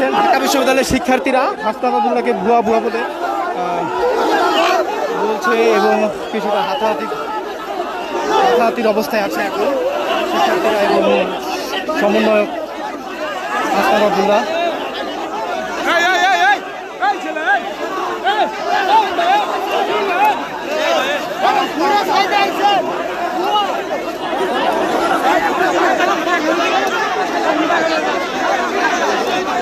পাচ্ছেন ঢাকা বিশ্ববিদ্যালয়ের শিক্ষার্থীরা হাসনাত আবদুল্লাহকে ভুয়া ভুয়া বলে বলছে এবং কিছুটা হাতাহাতি হাতাহাতির অবস্থায় আছে এখন শিক্ষার্থীরা এবং সমন্বয়ক হাসনাত আবদুল্লাহ এই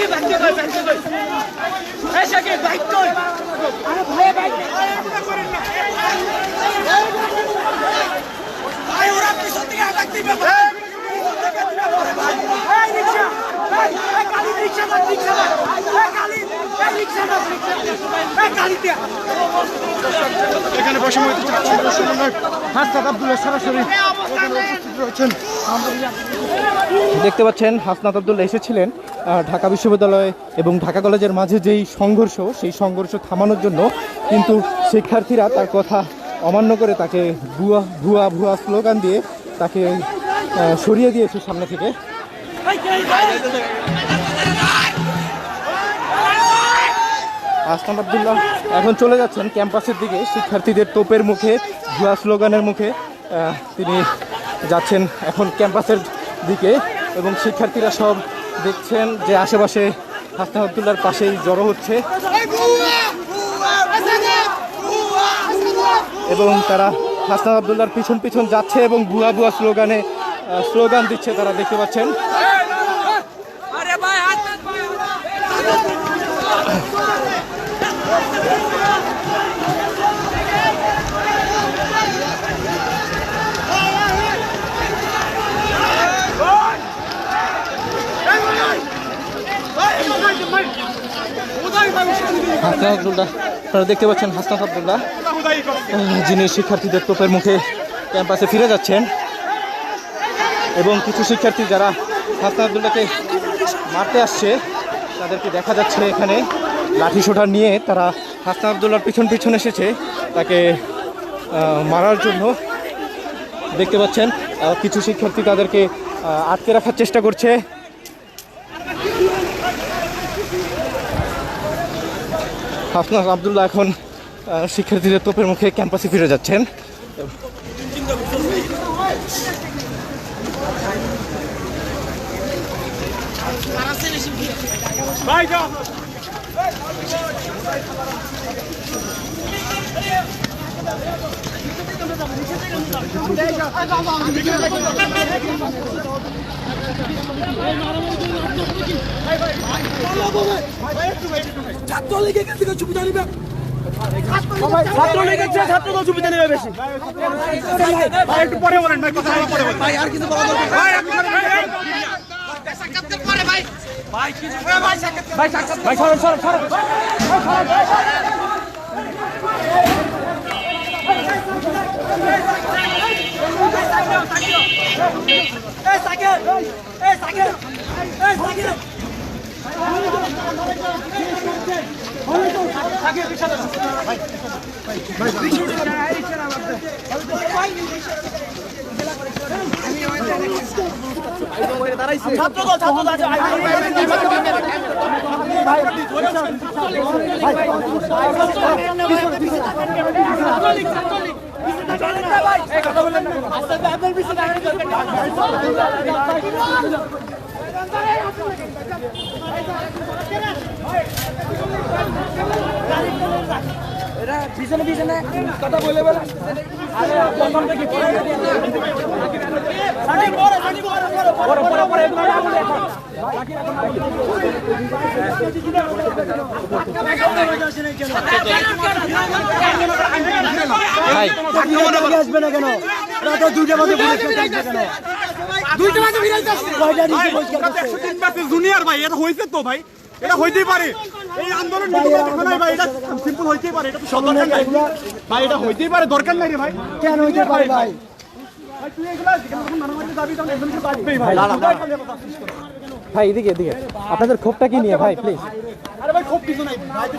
শাকিব বাইক কই বাইক কই এই শাকিব বাইক আরে ভাই বাইক ভাই ওরা পিছন থেকে আটাক দিবে ভাই এই রিকশা এই গাড়ি রিকশা না রিকশা না এখানে বৈষম্য সমন্বয়ক হাসনাত আবদুল্লাহ সরাসরি রয়েছেন। দেখতে পাচ্ছেন, হাসনাত আবদুল্লাহ এসেছিলেন ঢাকা বিশ্ববিদ্যালয় এবং ঢাকা কলেজের মাঝে যেই সংঘর্ষ, সেই সংঘর্ষ থামানোর জন্য কিন্তু শিক্ষার্থীরা তার কথা অমান্য করে তাকে ভুয়া ভুয়া ভুয়া স্লোগান দিয়ে তাকে সরিয়ে দিয়েছে সামনে থেকে। আসনাদ আবদুল্লাহ এখন চলে যাচ্ছেন ক্যাম্পাসের দিকে। শিক্ষার্থীদের তোপের মুখে ভুয়া স্লোগানের মুখে তিনি যাচ্ছেন এখন ক্যাম্পাসের দিকে এবং শিক্ষার্থীরা সব দেখছেন যে আশেপাশে হাসনাদ আবদুল্লার পাশেই জড়ো হচ্ছে। এবং তারা হাসনাদ আবদুল্লার পিছন পিছন যাচ্ছে এবং ভুয়া ভুয়া স্লোগানে স্লোগান দিচ্ছে তারা দেখতে পাচ্ছেন। হাসনাত আবদুল্লাহ। আপনারা দেখতে পাচ্ছেন হাসনাত আবদুল্লাহ। যিনি শিক্ষার্থীদের তোপের মুখে ক্যাম্পাসে ফিরে যাচ্ছেন। এবং কিছু শিক্ষার্থী যারা হাসনাত আবদুল্লাহকে মারতে আসছে, তাদেরকে দেখা যাচ্ছে এখানে। লাঠি সোটা নিয়ে তারা হাসনাত আবদুল্লাহর পিছন পিছন এসেছে তাকে মারার জন্য। দেখতে পাচ্ছেন কিছু শিক্ষার্থী তাদেরকে আটকে রাখার চেষ্টা করছে। হাসনাত আবদুল্লাহ এখন শিক্ষার্থীদের তোপের মুখে ক্যাম্পাসে ফিরে যাচ্ছেন। ছাত্রলীগের কাছ থেকে সুবিধা নিবে ছাত্রলীগের চেয়ে ছাত্রদল সুবিধা নেবে বেশি ভাই একটু পরে বলেন ভাই কথা পরে বলেন ভাই আর কিছু বলা দরকার ভাই ভাই সরো সরো সরো পিছনে পিছনে কথা বলে বলে আসবে না কেন রাত দুইটা বাজে কেন দুইটা বাজে ফিরে জুনিয়র ভাই এটা হয়েছে তো ভাই। এটা হইতেই পারে এই আন্দোলন ভাই এটা সিম্পল হইতেই পারে এটা তো সব দরকার নাই ভাই। এটা হইতেই পারে দরকার নাই রে ভাই কেন হইতে পারে তুই এগুলা তখন বাঁচবেই ভাই ভাই, এদিকে এদিকে। আপনাদের ক্ষোভটা কি নিয়ে, ভাই প্লিজ আরে ভাই কিছু নাই। ভাই তুই